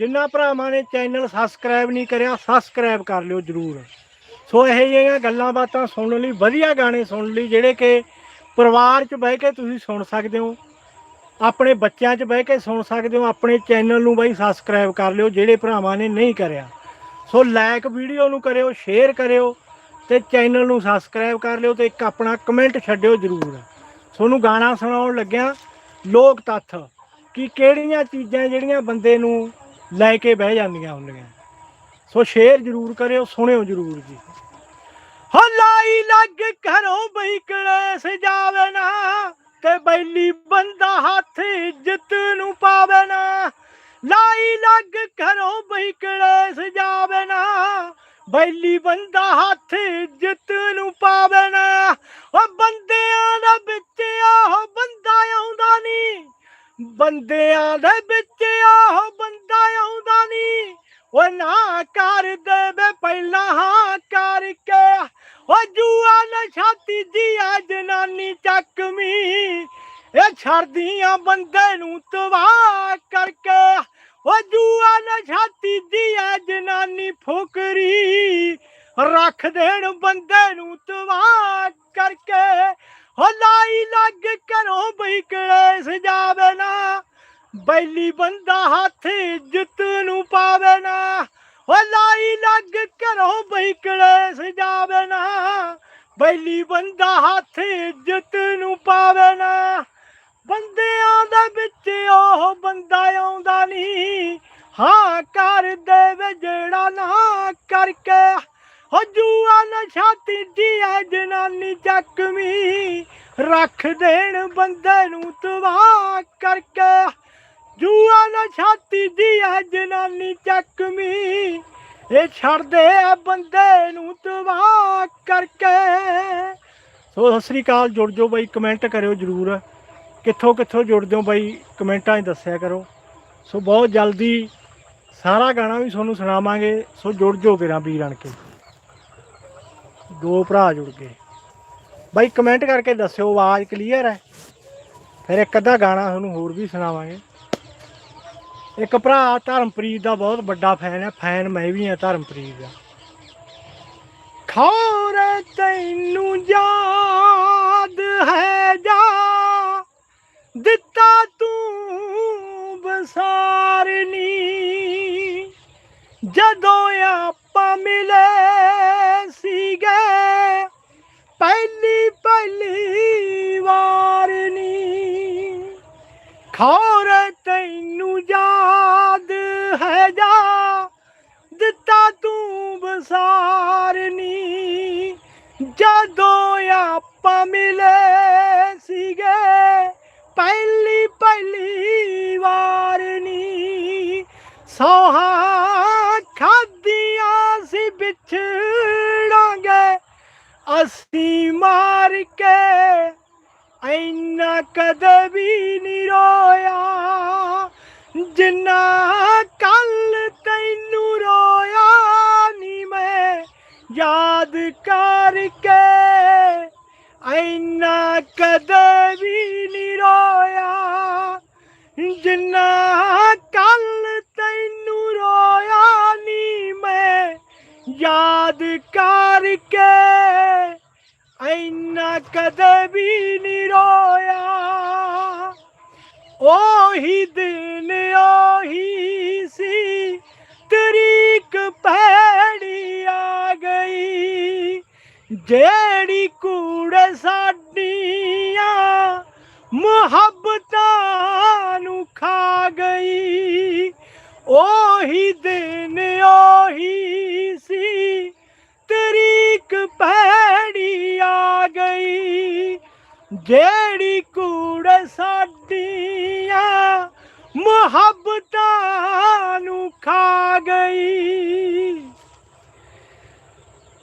ਜਿੰਨਾ ਭਰਾਵਾਂ ਨੇ ਚੈਨਲ ਸਬਸਕ੍ਰਾਈਬ ਨਹੀਂ ਕਰਿਆ ਸਬਸਕ੍ਰਾਈਬ ਕਰ ਲਿਓ ਜਰੂਰ। ਸੋ ਇਹ ਜਿਹੀਆਂ ਗੱਲਾਂ ਬਾਤਾਂ ਸੁਣਨ ਲਈ, ਵਧੀਆ ਗਾਣੇ ਸੁਣਨ ਲਈ, ਜਿਹੜੇ ਕਿ ਪਰਿਵਾਰ 'ਚ ਬਹਿ ਕੇ ਤੁਸੀਂ ਸੁਣ ਸਕਦੇ ਹੋ, ਆਪਣੇ ਬੱਚਿਆਂ 'ਚ ਬਹਿ ਕੇ ਸੁਣ ਸਕਦੇ ਹੋ, ਆਪਣੇ ਚੈਨਲ ਨੂੰ ਬਾਈ ਸਬਸਕ੍ਰਾਈਬ ਕਰ ਲਿਓ, ਜਿਹੜੇ ਭਰਾਵਾਂ ਨੇ ਨਹੀਂ ਕਰਿਆ। ਸੋ ਲਾਈਕ ਵੀਡੀਓ ਨੂੰ ਕਰਿਓ ਸ਼ੇਅਰ ਕਰਿਓ, ਤੇ ਚੈਨਲ ਨੂੰ ਸਬਸਕ੍ਰਾਈਬ ਕਰ ਲਿਓ, ਤੇ ਇੱਕ ਆਪਣਾ ਕਮੈਂਟ ਛੱਡਿਓ ਜਰੂਰ। ਤੁਹਾਨੂੰ ਗਾਣਾ ਸੁਣਾਉਣ ਲੱਗਿਆ ਲੋਕ ਤੱਥ ਕਿ ਕਿਹੜੀਆਂ ਚੀਜ਼ਾਂ ਜਿਹੜੀਆਂ ਬੰਦੇ ਨੂੰ ਲੈ ਕੇ ਬਹਿ ਜਾਂਦੀਆਂ ਹੁੰਦੀਆਂ। ਸੋ ਸ਼ੇਅਰ ਜਰੂਰ ਕਰਿਓ, ਸੁਣਿਓ ਜਰੂਰ ਜੀ। ਹੋ ਲਾਈ ਲੱਗ ਘਰੋਂ ਬਈ ਕਲੇਸ ਜਾਵੇ ਨਾ, ਤੇ ਬੈਲੀ ਬੰਦਾ ਹੱਥ ਇੱਜ਼ਤ ਨੂੰ ਪਾਵੇ ਨਾ। ਲਾਈ ਲੱਗ ਘਰੋਂ ਬਈ ਕਲੇਸ ਜਾਵੇ ਨਾ, ਬੈਲੀ ਬੰਦਾ ਹੱਥ ਇੱਜ਼ਤ ਨੂੰ ਪਾਵੇ ਨਾ। ਉਹ ਬੰਦਿਆਂ ਦਾ ਵਿੱਚ, ਉਹ ਬੰਦਾ ਆਉਂਦਾ ਨਹੀਂ ਬੰਦਿਆਂ ਦੇ ਵਿੱਚ ਉਹ ਬੰਦਾ ਆਉਂਦਾ ਨਹੀਂ ਉਹ ਨਾ ਕਰ ਦੇਵੇ ਪਹਿਲਾਂ ਹਾਂ ਕਰਕੇ। ਉਹ ਜੂਆ ਨਾ ਛਾਤੀ ਦੀ ਆ ਜਨਾਨੀ ਚੱਕਵੀਂ। ਇਹ ਛੜਦੀਆਂ ਬੰਦੇ ਨੂੰ ਤਬਾਹ ਕਰਕੇ। ਉਹ ਜੂਆ ਨਾ ਛਾਤੀ ਦੀ ਆ ਜਨਾਨੀ ਫੁਕਰੀ। ਰੱਖ ਦੇਣ ਬੰਦੇ ਨੂੰ ਤਬਾਹ ਕਰਕੇ। ਹੋ ਲਾਈ ਲੱਗ ਕਰੋ ਬਈ ਕਲੇਸ ਜਾਵੇ ਨਾ, ਬੈਲੀ ਬੰਦਾ ਹੱਥ ਇੱਜ਼ਤ ਨੂੰ ਪਾਵੇ ਨਾ। ਹੋ ਲਾਈ ਲੱਗ ਕਰੋ ਬਈ ਕਲੇਸ ਜਾਵੇ ਨਾ, ਬੈਲੀ ਬੰਦਾ ਹੱਥ ਇੱਜ਼ਤ ਨੂੰ ਪਾਵੇ ਨਾ। ਬੰਦਿਆਂ ਦੇ ਵਿੱਚ ਉਹ ਬੰਦਾ ਆਉਂਦਾ ਨਹੀਂ ਹਾਂ ਕਰ ਦੇ ਜਿਹੜਾ ਨਾ ਕਰਕੇ ਹੋ ਜੂਆ ਨਾ ਛਾਤੀ ਦੀ ਐ ਜਨਾਨੀ ਚੱਕਵੀਂ ਰੱਖ ਦੇਣ ਬੰਦੇ ਨੂੰ ਤਬਾਹ ਕਰਕੇ। ਜੂਆ ਨਾ ਛਾਤੀ ਦੀ ਐ ਜਨਾਨੀ ਚੱਕਵੀਂ ਇਹ ਛੱਡਦੇ ਆ ਬੰਦੇ ਨੂੰ ਤਬਾਹ ਕਰਕੇ। ਸੋ ਸਤਿ ਸ੍ਰੀ ਅਕਾਲ, ਜੁੜ ਜਾਓ ਬਾਈ, ਕਮੈਂਟ ਕਰਿਓ ਜਰੂਰ। ਕਿੱਥੋਂ ਕਿੱਥੋਂ ਜੁੜਦੇ ਹੋ ਬਾਈ, ਕਮੈਂਟਾਂ 'ਚ ਦੱਸਿਆ ਕਰੋ। ਸੋ ਬਹੁਤ ਜਲਦੀ ਸਾਰਾ ਗਾਣਾ ਵੀ ਤੁਹਾਨੂੰ ਸੁਣਾਵਾਂਗੇ। ਸੋ ਜੁੜ ਜਾਓ ਵੀਰਾਂ ਵੀਰਾਂ ਕੇ। ਦੋ ਭਰਾ ਜੁੜ ਗਏ। ਬਾਈ ਕਮੈਂਟ ਕਰਕੇ ਦੱਸਿਓ, ਆਵਾਜ਼ ਕਲੀਅਰ ਹੈ? ਫਿਰ ਇੱਕ ਅੱਧਾ ਗਾਣਾ ਤੁਹਾਨੂੰ ਹੋਰ ਵੀ ਸੁਣਾਵਾਂਗੇ। ਇੱਕ ਭਰਾ ਧਰਮਪ੍ਰੀਤ ਦਾ ਬਹੁਤ ਵੱਡਾ ਫੈਨ ਹੈ ਫੈਨ ਮੈਂ ਵੀ ਹਾਂ ਧਰਮਪ੍ਰੀਤ ਦਾ। ਖੌਰ ਤੈਨੂੰ ਯਾਦ ਹੈ ਜਾ, ਦਿੱਤਾ ਤੂੰ ਬਸਾਰਨੀ ਜਦੋਂ ਆਪਾਂ ਮਿਲੇ ਹੋਰ ਤੈਨੂੰ ਯਾਦ ਹੈ ਜਾ, ਦਿੱਤਾ ਤੂੰ ਬਸਾਰਨੀ ਜਦੋਂ ਆਪਾਂ ਮਿਲੇ ਸੀਗੇ, ਪਹਿਲੀ ਪਹਿਲੀ ਵਾਰਨੀ। ਸੋਹਾ ਖਾਦੀਆਂ ਸੀ ਵਿਛੜਾਂਗੇ, ਅਸੀਂ ਮਾਰ ਕੇ ਐਨਾ ਕਦੇ ਵੀ ਨਹੀਂ ਰੋਇਆ, ਜਿੰਨਾ ਕੱਲ ਤੈਨੂੰ ਰੋਇਆ ਨੀ ਮੈਂ, ਯਾਦ ਕਰਕੇ। ਐਨਾ ਕਦੇ ਵੀ ਨਹੀਂ ਰੋਇਆ, ਜਿੰਨਾ ਕੱਲ ਤੈਨੂੰ ਰੋਇਆ ਨੀ ਮੈਂ, ਯਾਦ ਕਰਕੇ। ਕਦੇ ਵੀ ਨਹੀਂ ਰੋਇਆ। ਉਹੀ ਦਿਨ ਉਹੀ ਸੀ, ਤਰੀਕ ਪੈੜੀ ਆ ਗਈ। ਜਿਹੜੀ ਕੂੜ ਸਾਡੀਆਂ ਮੁਹੱਬਤਾਂ ਨੂੰ ਖਾ ਗਈ, ਉਹੀ ਜਿਹੜੀ ਕੂੜ ਸਾਡੀਆਂ ਮੁਹੱਬਤਾਂ ਨੂੰ ਖਾ ਗਈ।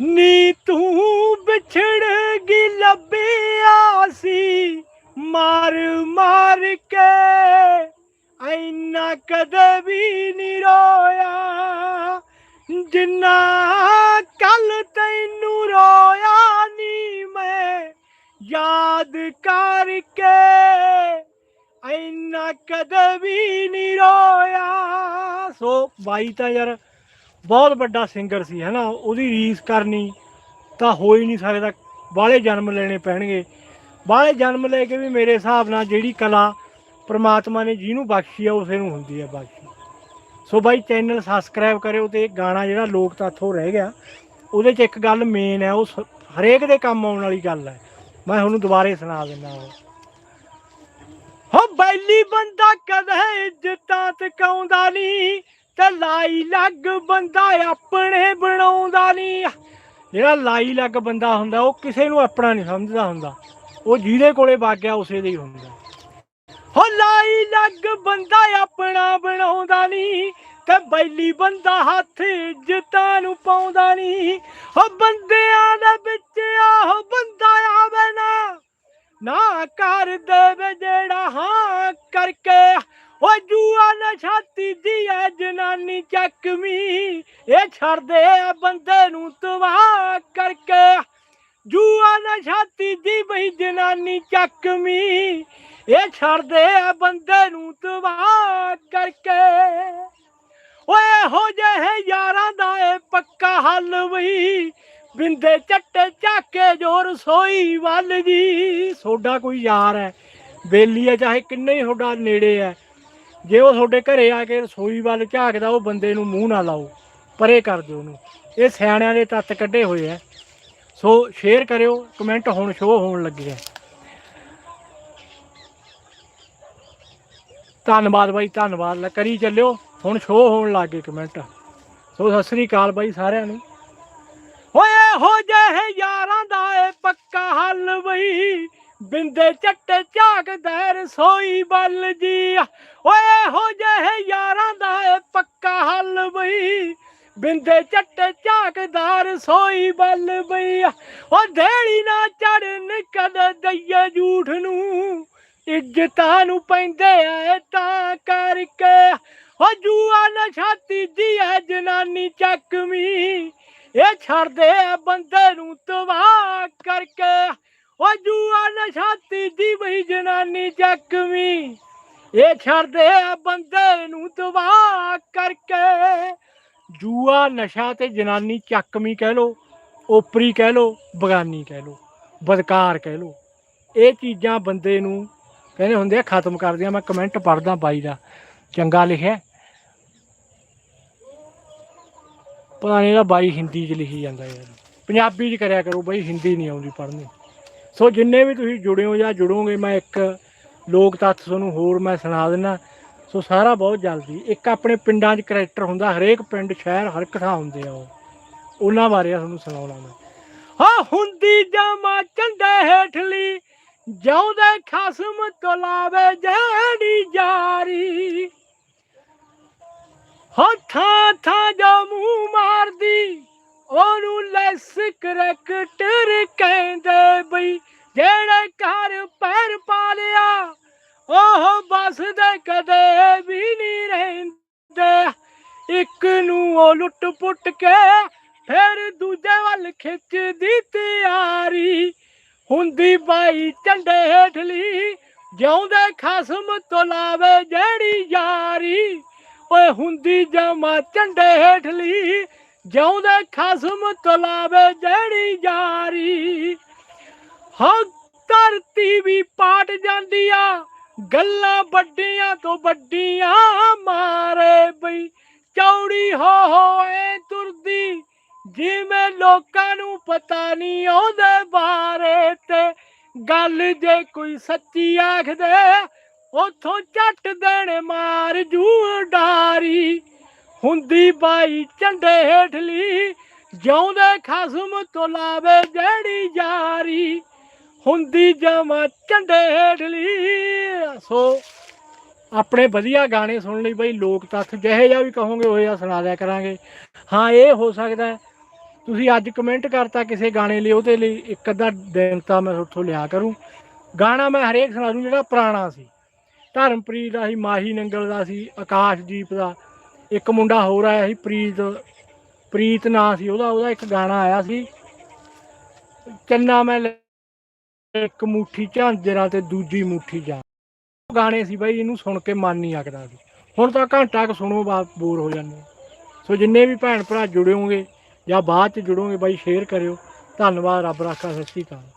ਨੀ ਤੂੰ ਵਿਛੜ ਗਈ, ਲੱਭਿਆ ਸੀ, ਮਾਰ ਮਾਰ ਕੇ। ਐਨਾ ਕਦੇ ਵੀ ਨਹੀਂ ਰੋਇਆ, ਜਿੰਨਾ ਬਾਈ ਤਾਂ ਯਾਰ ਬਹੁਤ ਵੱਡਾ ਸਿੰਗਰ ਸੀ, ਹੈਨਾ? ਉਹਦੀ ਰੀਸ ਕਰਨੀ ਤਾਂ ਹੋ ਹੀ ਨਹੀਂ ਸਕਦਾ। ਬਾਹਲੇ ਜਨਮ ਲੈਣੇ ਪੈਣਗੇ। ਬਾਹਲੇ ਜਨਮ ਲੈ ਕੇ ਵੀ ਮੇਰੇ ਹਿਸਾਬ ਨਾਲ ਜਿਹੜੀ ਕਲਾ ਪ੍ਰਮਾਤਮਾ ਨੇ ਜਿਹਨੂੰ ਬਖਸ਼ੀ ਆ, ਉਸੇ ਨੂੰ ਹੁੰਦੀ ਆ ਬਖਸ਼ੀ। ਸੋ ਬਾਈ ਚੈਨਲ ਸਬਸਕ੍ਰਾਈਬ ਕਰਿਓ ਤੇ ਗਾਣਾ ਜਿਹੜਾ ਲੋਕ ਤਾਥੋਂ ਰਹਿ ਗਿਆ। ਉਹਦੇ 'ਚ ਇੱਕ ਗੱਲ ਮੇਨ ਹੈ ਉਹ ਹਰੇਕ ਦੇ ਕੰਮ ਆਉਣ ਵਾਲੀ ਗੱਲ ਹੈ ਮੈਂ ਤੁਹਾਨੂੰ ਦੁਬਾਰੇ ਸੁਣਾ ਦਿੰਦਾ ਉਹ ਹੋ ਬੈਲੀ ਬੰਦਾ ਕਦੇ ਇੱਜ਼ਤਾਂ ਤਕਾਉਂਦਾ ਨਹੀਂ। ਤੇ ਲਾਈ ਲੱਗ ਬੰਦਾ ਆਪਣੇ ਬਣਾਉਂਦਾ ਨਹੀਂ। ਜਿਹੜਾ ਲਾਈ ਲੱਗ ਬੰਦਾ ਹੁੰਦਾ, ਉਹ ਕਿਸੇ ਨੂੰ ਆਪਣਾ ਨਹੀਂ ਸਮਝਦਾ ਹੁੰਦਾ। ਉਹ ਜਿਹਦੇ ਕੋਲੇ ਵਗ ਉਸੇ ਦੇ ਹੀ ਹੁੰਦਾ। ਹੋ ਲਾਈ ਲੱਗ ਬੰਦਾ ਆਪਣਾ ਬਣਾਉਂਦਾ ਨਹੀਂ ਤੇ ਬੈਲੀ ਬੰਦਾ ਹੱਥ ਇੱਜ਼ਤਾਂ ਨੂੰ ਪਾਉਂਦਾ ਨਹੀਂ। ਹੋ ਬੰਦਿਆਂ ਦੇ ਵਿੱਚ ਆਹ ਬੰਦਾ ਆਵੇ ਨਾ ਨਾ ਕਰ ਦੇਵੇ ਜਿਹੜਾ ਹਾਂ ਕਰਕੇ ਓ ਜੂਆ ਨਾ ਛਾਤੀ ਦੀ ਐ ਜਨਾਨੀ ਚੱਕਵੀ ਇਹ ਛੱਡਦੇ ਆ ਬੰਦੇ ਨੂੰ ਤਬਾਹ ਕਰਕੇ ਜੂਆ ਨਾ ਛਾਤੀ ਦੀ ਬਈ ਜਨਾਨੀ ਚੱਕਵੀ ਇਹ ਛੱਡਦੇ ਆ ਬੰਦੇ ਨੂੰ ਤਬਾਹ ਕਰਕੇ ਓਏ ਹੋ ਜਿਹੇ ਯਾਰਾਂ ਦਾ ਏ ਪੱਕਾ ਹੱਲ ਵਈ ਬਿੰਦੇ ਚੱਟੇ ਚਾਕੇ ਜੋ ਰਸੋਈ ਵੱਲ ਜੀ ਸੋਡਾ ਕੋਈ ਯਾਰ ਹੈ ਬੇਲੀ ਹੈ ਚਾਹੇ ਕਿੰਨੇ ਹੀ ਤੁਹਾਡਾ ਨੇੜੇ ਹੈ ਜੇ ਉਹ ਤੁਹਾਡੇ ਘਰੇ ਆ ਕੇ ਰਸੋਈ ਵੱਲ ਝਾਕਦਾ, ਉਹ ਬੰਦੇ ਨੂੰ ਮੂੰਹ ਨਾ ਲਾਓ, ਪਰੇ ਕਰ ਦਿਓ ਉਹਨੂੰ। ਇਹ ਸਿਆਣਿਆਂ ਦੇ ਤੱਤ ਕੱਢੇ ਹੋਏ ਆ। ਸੋ ਸ਼ੇਅਰ ਕਰਿਓ ਕਮੈਂਟ ਹੁਣ ਸ਼ੋ ਹੋਣ ਲੱਗੇ ਆ। ਧੰਨਵਾਦ ਬਾਈ, ਧੰਨਵਾਦ। ਕਰੀ ਚੱਲਿਓ, ਹੁਣ ਸ਼ੋ ਹੋਣ ਲੱਗੇ ਕਮੈਂਟ ਸੋ ਸਤਿ ਸ੍ਰੀ ਅਕਾਲ ਬਾਈ ਸਾਰਿਆਂ ਨੂੰ। ਓਏ ਹੋ ਜਿਹੇ ਯਾਰਾਂ ਦਾ ਏ ਪੱਕਾ ਹੱਲ ਬਈ। ਬਿੰਦੇ ਚੱਟੇ ਝਾਕਦਾ ਰਸੋਈ ਵੱਲ ਜੀ। ਓਏ ਹੋ ਜਿਹੇ ਯਾਰਾਂ ਦਾ ਏ ਪੱਕਾ ਹੱਲ ਬਈ। ਬਿੰਦੇ ਚੱਟੇ ਝਾਕਦਾ ਰਸੋਈ ਵੱਲ ਬਈ। ਓ ਦੇੜੀ ਨਾ ਚੜਨ ਕਦ ਦਈਏ ਝੂਠ ਨੂੰ। ਇੱਜ਼ਤਾਂ ਨੂੰ ਪੈਂਦੇ ਐ ਤਾਂ ਕਰਕੇ। ਓ, ਜੂਆ ਨਾ ਛਾਤੀ ਦੀ ਐ ਜਨਾਨੀ ਚੱਕਵੀਂ ਇਹ ਛੱਡਦੇ ਆ ਬੰਦੇ ਨੂੰ ਤਬਾਹ ਕਰਕੇ। ਓ ਛਾਤੀ ਦੀ ਬਈ ਜਨਾਨੀ ਚੱਕਵੀਂ। ਇਹ ਛੱਡਦੇ ਆ ਬੰਦੇ ਨੂੰ ਤਬਾਹ ਕਰਕੇ। ਜੂਆ ਨਸ਼ਾ ਤੇ ਜਨਾਨੀ ਚੱਕਵੀਂ ਕਹਿ ਲੋ ਓਪਰੀ ਕਹਿ ਲੋ ਬਗਾਨੀ ਕਹਿ ਲੋ ਬਦਕਾਰ ਕਹਿ ਲੋ ਇਹ ਚੀਜ਼ਾਂ ਬੰਦੇ ਨੂੰ ਕਹਿੰਦੇ ਹੁੰਦੇ ਆ, ਖਤਮ ਕਰਦੀਆਂ। ਮੈਂ ਕਮੈਂਟ ਪੜਦਾ ਬਾਈ ਦਾ, ਚੰਗਾ ਲਿਖਿਆ। ਪਤਾ ਨਹੀਂ ਇਹਦਾ ਬਾਈ ਹਿੰਦੀ 'ਚ ਲਿਖੀ ਜਾਂਦਾ ਯਾਰ। ਪੰਜਾਬੀ 'ਚ ਕਰਿਆ ਕਰੋ ਬਾਈ, ਹਿੰਦੀ ਨਹੀਂ ਆਉਂਦੀ ਪੜ੍ਹਨੀ। ਸੋ ਜਿੰਨੇ ਵੀ ਤੁਸੀਂ ਜੁੜਿਓ ਜਾਂ ਜੁੜੋਗੇ, ਮੈਂ ਇੱਕ ਲੋਕ ਤੱਥ ਤੁਹਾਨੂੰ ਹੋਰ ਮੈਂ ਸੁਣਾ ਦਿੰਦਾ। ਸੋ ਸਾਰਾ ਬਹੁਤ ਜਲਦੀ, ਇੱਕ ਆਪਣੇ ਪਿੰਡਾਂ 'ਚ ਕਰੈਕਟਰ ਹੁੰਦਾ, ਹਰੇਕ ਪਿੰਡ, ਸ਼ਹਿਰ, ਹਰ ਇੱਕ ਹੁੰਦੇ ਆ ਉਹ। ਉਹਨਾਂ ਬਾਰੇ ਤੁਹਾਨੂੰ ਸੁਣਾਉਣਾ ਮੈਂ। ਹਾਂ ਹੁੰਦੀ ਜਮਾ ਚੰਡੇ ਹੇਠਲੀ, ਜਾਉਂਦੇ ਖਸਮ ਤੋਂ ਜਿਹੜੀ ਜਾਰੀ। ਹੱਥਾਂ ਥਾਂ ਜੋ ਮੂੰਹ ਮਾਰਦੀ, ਉਹਨੂੰ ਲੈਸ ਕਰੈਕਟਰ ਕਹਿੰਦੇ ਜਿਉਂਦੇ ਖਸਮ ਤੋਂ ਲਾਵੇ ਜਿਹੜੀ ਯਾਰੀ, ਓਏ ਹੁੰਦੀ ਜਮਾ ਝੰਡੇ ਹੇਠਲੀ। ਜਿਉਂਦੇ ਖਸਮ ਤੋਂ ਲਾਵੇ ਜਿਹੜੀ ਯਾਰੀ ਹਾਂ ਧਰਤੀ ਵੀ ਪਾਟ ਜਾਂਦੀ ਆ ਗੱਲਾਂ ਵੱਡੀਆਂ ਤੋਂ ਵੱਡੀਆਂ ਮਾਰੇ ਬਈ। ਚੌੜੀ ਹੋ ਹੋਏ ਤੁਰਦੀ, ਜਿਵੇਂ ਲੋਕਾਂ ਨੂੰ ਪਤਾ ਨਹੀਂ ਉਹਦੇ ਬਾਰੇ ਤੇ। ਗੱਲ ਜੇ ਕੋਈ ਸੱਚੀ ਆਖਦੇ, ਉਥੋਂ ਝੱਟ ਦੇਣ ਮਾਰ ਜੂ ਡਾਰੀ। ਹੁੰਦੀ ਬਾਈ ਝੰਡੇ ਹੇਠਲੀ, ਜਿਉਂਦੇ ਖਸਮ ਤੋਂ ਲਾਵੇ ਜਿਹੜੀ ਯਾਰੀ ਹੁੰਦੀ ਜਮਾ ਝੰਡੇ ਹੇਠਲੀ, ਸੋ ਆਪਣੇ ਵਧੀਆ ਗਾਣੇ ਸੁਣ ਲਈ ਬਈ ਲੋਕ ਤੱਥ ਜਿਹੇ ਜਿਹਾ ਵੀ ਕਹੋਗੇ, ਉਹ ਜਿਹਾ ਸੁਣਾ ਦਿਆ ਕਰਾਂਗੇ। ਹਾਂ, ਇਹ ਹੋ ਸਕਦਾ ਤੁਸੀਂ ਅੱਜ ਕਮੈਂਟ ਕਰਤਾ ਕਿਸੇ ਗਾਣੇ ਲਈ, ਉਹਦੇ ਲਈ ਇੱਕ ਅੱਧਾ ਦਿਨ ਤਾਂ ਮੈਂ ਉੱਥੋਂ ਲਿਆ ਕਰੂੰ। ਗਾਣਾ ਮੈਂ ਹਰੇਕ ਸੁਣਾ ਦੂੰ, ਜਿਹੜਾ ਪੁਰਾਣਾ ਸੀ। ਧਰਮਪ੍ਰੀਤ ਦਾ ਸੀ, ਮਾਹੀ ਨੰਗਲ ਦਾ ਸੀ, ਆਕਾਸ਼ਦੀਪ ਦਾ। ਇੱਕ ਮੁੰਡਾ ਹੋਰ ਆਇਆ ਸੀ, ਪ੍ਰੀਤ ਪ੍ਰੀਤ ਨਾਂ ਸੀ ਉਹਦਾ ਉਹਦਾ ਇੱਕ ਗਾਣਾ ਆਇਆ ਸੀ। ਚੰਨਾ ਮੈਂ ਇੱਕ ਮੁੱਠੀ ਝਾਂਜਰਾਂ ਤੇ ਦੂਜੀ ਮੁੱਠੀ ਜਾਂ ਉਹ ਗਾਣੇ ਸੀ ਬਾਈ, ਇਹਨੂੰ ਸੁਣ ਕੇ ਮਨ ਨਹੀਂ ਆਕਦਾ ਸੀ। ਹੁਣ ਤਾਂ ਘੰਟਾ ਕੁ ਸੁਣੋ ਬਾਤ ਬੋਰ ਹੋ ਜਾਂਦੇ ਸੋ ਜਿੰਨੇ ਵੀ ਭੈਣ ਭਰਾ ਜੁੜਿਓਗੇ ਜਾਂ ਬਾਅਦ ਚ ਜੁੜੋਗੇ ਬਾਈ ਸ਼ੇਅਰ ਕਰਿਓ। ਧੰਨਵਾਦ ਰੱਬ ਰਾਖਾ ਸਤਿ ਸ਼੍ਰੀ ਅਕਾਲ।